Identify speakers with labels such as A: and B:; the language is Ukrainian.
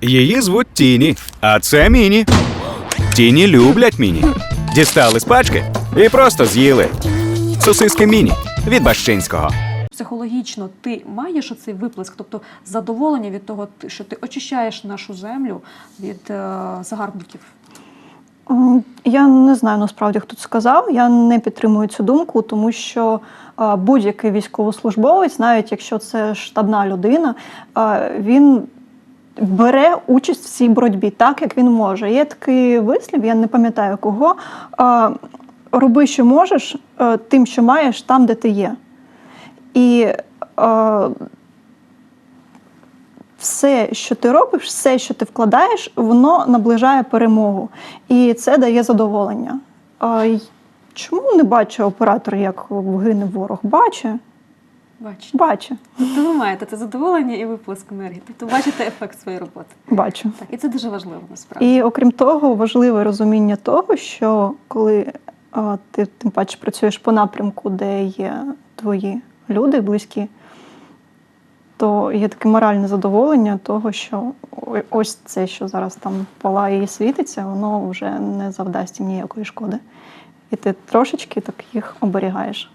A: Її звуть Тіні, а це Міні. Тіні люблять Міні. Дістали з пачки і просто з'їли. Сосиски Міні від Бащинського.
B: Психологічно ти маєш оцей виплеск, тобто задоволення від того, що ти очищаєш нашу землю від е, загарбників.
C: Я не знаю насправді, хто це сказав. Я не підтримую цю думку, тому що будь-який військовослужбовець, навіть якщо це штабна людина, він бере участь в цій боротьбі так, як він може. Є такий вислів, я не пам'ятаю кого. Роби, що можеш, е, тим, що маєш, там, де ти є. І все, що ти робиш, все, що ти вкладаєш, воно наближає перемогу. І це дає задоволення. Чому не бачить оператор, як гине ворог? Бачить,
B: Бач.
C: бачить,
B: Тобто ви маєте це задоволення і виплеск енергії. Тобто бачите ефект своєї роботи.
C: бачить.
B: Так, і це дуже важливо насправді.
C: І окрім того, важливе розуміння того, що коли а, ти тим паче працюєш по напрямку, де є твої люди близькі, то є таке моральне задоволення того, що ось це, що зараз там палає і світиться, воно вже не завдасть їм ніякої шкоди. І ти трошечки так їх оберігаєш.